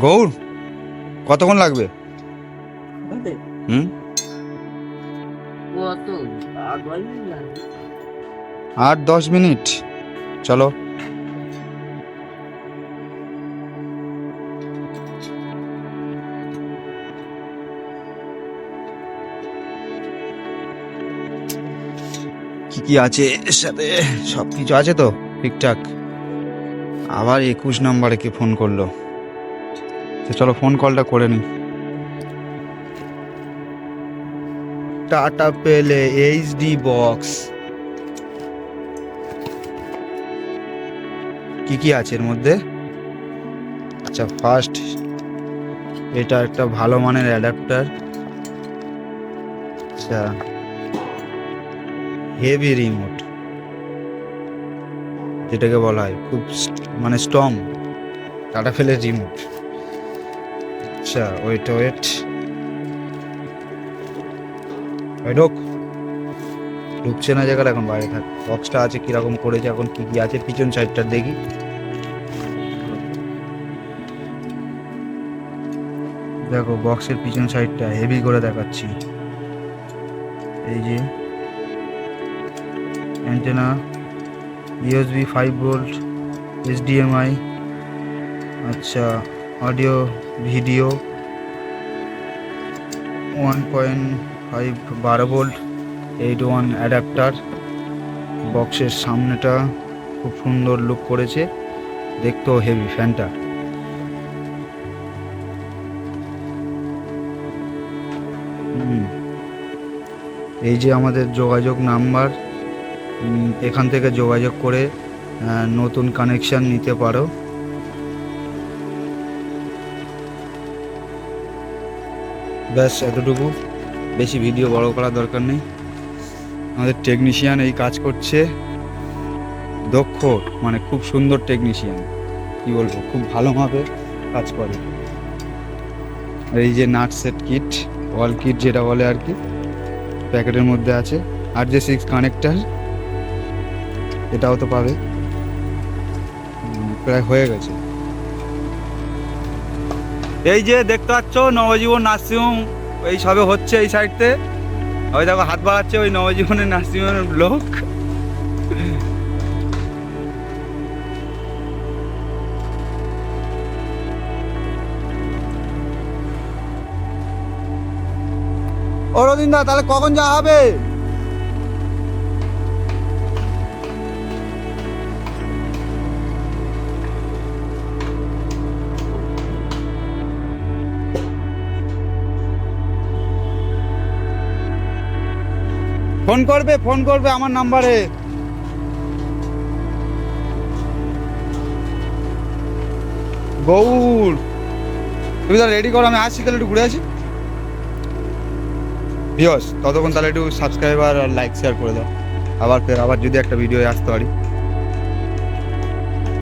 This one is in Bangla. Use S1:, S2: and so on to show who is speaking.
S1: গৌর কতক্ষণ লাগবে? হুম? আট দশ মিনিট। চলো। কি কি আছে এর সাথে? সব কিছু আছে তো ঠিকঠাক। আবার একুশ নম্বরে কে ফোন করল? তো চলো ফোন কলটা করে নি টাটা পেলে এইচডি বক্স কি কি আছে এর মধ্যে? আচ্ছা ফার্স্ট এটা একটা ভালো মানের অ্যাডাপ্টার আচ্ছা হেভি রিমোট যেটাকে বলা হয়, খুব মানে স্ট্রং টাটা ফেলে রিমোট আচ্ছা ওয়েট ওয়েট ঢোক। ঢুকছে না জায়গাটা এখন, বাইরে থাক। বক্সটা আছে কীরকম করেছে, এখন কি কি আছে, পিছন সাইডটা দেখি। দেখো বক্সের পিছন সাইডটা হেভি করে দেখাচ্ছি। এই যে antenna USB five volt HDMI আচ্ছা audio video one point five বারো ভোল্ট এইট ওয়ান অ্যাডাপ্টার বক্সের সামনেটা খুব সুন্দর লুক করেছে, দেখতেও হেভি ফ্যানটা। এই যে আমাদের যোগাযোগ নাম্বার এখান থেকে যোগাযোগ করে নতুন কানেকশন নিতে পারো ব্যাস, এতটুকু। বেশি ভিডিও বড় করার দরকার নেই। আমাদের টেকনিশিয়ান এই কাজ করছে। দক্ষ মানে খুব সুন্দর টেকনিশিয়ান কি বলব, খুব ভালোভাবে কাজ করে। এই যে nut set kit wall kit যেটা বলে আর কি, প্যাকেটের মধ্যে আছে। আর যে সিক্স কানেক্টার এটাও তো পাবে। প্রায় হয়ে গেছে। এই যে দেখতে পাচ্ছ, নবজীবন নার্সিংহোম, এই সবে হচ্ছে এই সাইডতে। ওই দেখো, হাত বাড়াচ্ছে ওই নবজীবনের নার্সিংহোমের লোক। ও রবীন্দ্র তাহলে কখন যাওয়া হবে? ফোন করবে ফোন করবে আমার নাম্বারে। গৌর, তুমি তাহলে রেডি করো, আমি আসছি তাহলে একটু ঘুরে আসি। ভিওস ততক্ষণ তাহলে একটু সাবস্ক্রাইব আর লাইক শেয়ার করে দাও। আবার ফের, আবার যদি একটা ভিডিও আসতে পারি।